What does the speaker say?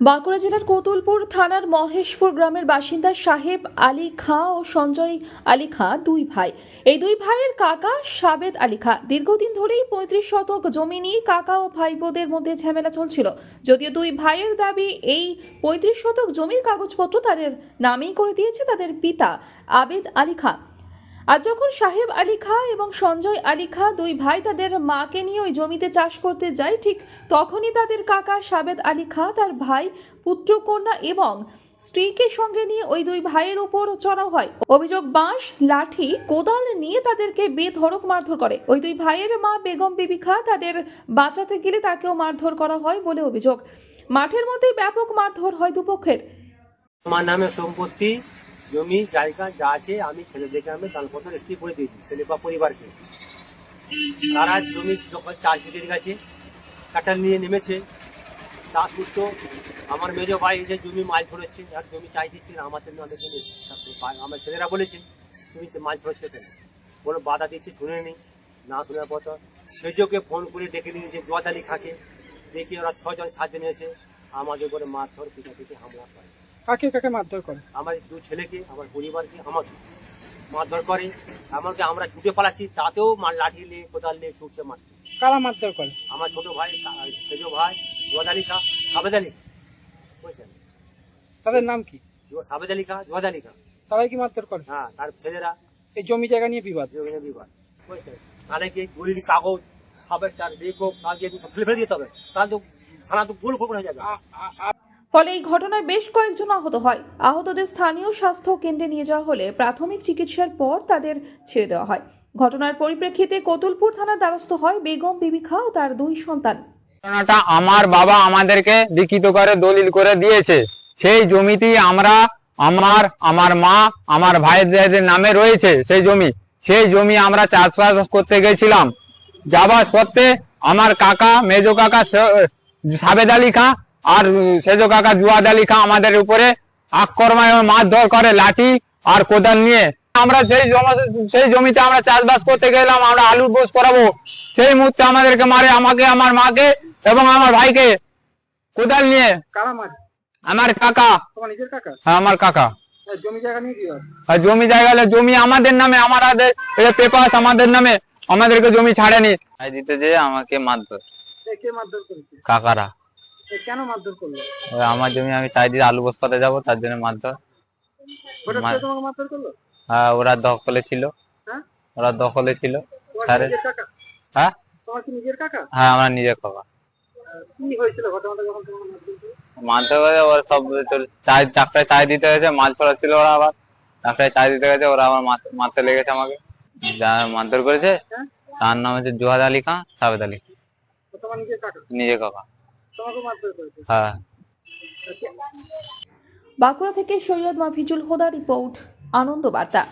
বাঁকুড়া জেলার কতুলপুর থানার মহেশপুর গ্রামের বাসিন্দা সাহেব আলী খাঁ ও সঞ্জয় আলী খাঁ দুই ভাই। এই দুই ভাইয়ের কাকা সাবেদ আলী খাঁ। দীর্ঘদিন ধরেই পঁয়ত্রিশ শতক জমি নিয়ে কাকা ও ভাইপোদের মধ্যে ঝামেলা চলছিল। যদিও দুই ভাইয়ের দাবি, এই পঁয়ত্রিশ শতক জমির কাগজপত্র তাদের নামেই করে দিয়েছে তাদের পিতা আবেদ আলী খাঁ। আজ যখন সাহেব আলী খাঁ এবং সঞ্জয় আলী খাঁ দুই ভাই তাদের মাকে নিয়ে ওই জমিতে চাষ করতে যায়, ঠিক তখনই তাদের কাকা সাবেদ আলী খাঁ, তার ভাই পুত্রকন্যা এবং স্ত্রীকে সঙ্গে নিয়ে ওই দুই ভাইয়ের উপর চড়াও হয়। অভিযোগ, বাঁশ, লাঠি, কোদাল নিয়ে তাদেরকে বেধড়ক মারধর করে। ওই দুই ভাইয়ের মা বেগম বিবি খাঁ তাদের বাঁচাতে গেলে তাকেও মারধর করা হয় বলে অভিযোগ। মাঠের মধ্যেই ব্যাপক মারধর হয় দুপক্ষের। আমার নামে সম্পত্তি জমি, জায়গা যা আছে আমি ছেলেদেরকে আমি দানপত্র রেস্টি করে দিয়েছি, ছেলে বা পরিবারকে। তারা জমি যখন চাষ দিতে গেছে কাটার নিয়ে নেমেছে চাষ করতো আমার মেজ ভাই যে জমি মাছ ধরেছে আর জমি চাই দিচ্ছে না, আমাদের নামে জমি আমার ছেলেরা বলেছে, তুমি তো মাছ ধরছো কেন? কোনো বাধা দিচ্ছে শুনে নি না শোনার পর তো সেজকে ফোন করে ডেকে নিয়েছে জোয়াদালি খাকে, দেখি ওরা ছজন, সাতজন এসে আমাদের উপরে মারধর পিঠা পিঠে হামলা করে। কাকে কাকে মারধর করে? আমার দু ছেলেকে আমার পরিবারকে আমাকে মারধর করে। এমনকি আমরা ছুটে পালাচ্ছি তাতেও মার লাঠি নিয়ে কোদাল নিয়ে ছুটছে মারছে কারা মারধর করে? আমার ছোট ভাই সেজ ভাই জোয়াদ আলী খা সাবেদ আলী বুঝছেন? তাদের নাম কি? জো- সাবেদ আলী খা জোয়াদ আলী খা তারাই কি মারধর করে? হ্যাঁ তার ছেলেরা এই জমি জায়গা নিয়ে বিবাদ? যোগিনী বিভাগ বুঝছেন? তাহলে কি দলিল কাগজ খাবার তার কাগজ এগুলো সব ফেলে ফেলে দিতে হবে। তাহলে তো থানা তো গোল গোল হয়ে যাবে। ফলে এই ঘটনায় বেশ কয়েকজন আহত হয়। আহতদের স্থানীয় স্বাস্থ্য কেন্দ্রে নিয়ে যাওয়া হলে প্রাথমিক চিকিৎসার পর তাদের ছেড়ে দেওয়া হয়। ঘটনার পরিপ্রেক্ষিতে কতুলপুর থানার দ্বারস্থ হয় বেগম বিবি খাঁ ও তার দুই সন্তান। ঘটনাটা আমার বাবা আমাদেরকে লিখিত করে, দলিল করে দিয়েছে। সেই জমিটি আমরা, আমার আমার মা, আমার ভাইদের নামে রয়েছে সেই জমি। সেই জমি আমরা চাষবাস করতে গেছিলাম। যাবার সত্ত্বে আমার কাকা, মেজ কাকা সাবেদ আলী খাঁ আর সেজ কাকা জুয়াদ আলী খাঁ আমাদের উপরে আক্রমণ মারধর করে লাঠি আর কোদাল নিয়ে। আমরা সেই সেই জমিতে আমরা চাষবাস করতে গেলাম আমরা আলু বোস করাবো। সেই মুহূর্তে আমাদেরকে মারে আমাকে আমার মাকে এবং আমার ভাইকে কোদাল নিয়ে। আমার কাকা। তোমার নিজের কাকা? হ্যাঁ, আমার কাকা। জমি জায়গা নিয়ে জমি হলে জমি আমাদের নামে আমাদের পেপার আমাদের নামে আমাদেরকে জমি ছাড়েনি। দিতে যে আমাকে মারধর। কাকারা। কেন মারধর করল? আমার জমি আমি চাই আলু বস্তাতে যাব তার জন্য মারধর। তোমাকে মারধর করল? হ্যাঁ, ওরা দখলে ছিল। হ্যাঁ? ওরা দখলে ছিল। স্যারে হ্যাঁ? তোমার কি নিজের কাকা? হ্যাঁ আমার নিজের কাকা। কি হয়েছিল ঘটনাটা যখন তোমাকে মারতে গেছে ওরা সব চল- চাই চাকরায় চাই দিতে গেছে মাছ পড়া ছিল ওরা আবার। চাকরায় চাই দিতে গেছে ওরা মারতে লেগেছে আমাকে। যা মারধর করেছে হ্যাঁ? তার নাম হচ্ছে জুহাদ আলী খান সাবেদ আলী নিজের কাকা। হ্যাঁ। বাঁকুড়া থেকে সৈয়দ মাফিজুল হোদা রিপোর্ট আনন্দ বার্তা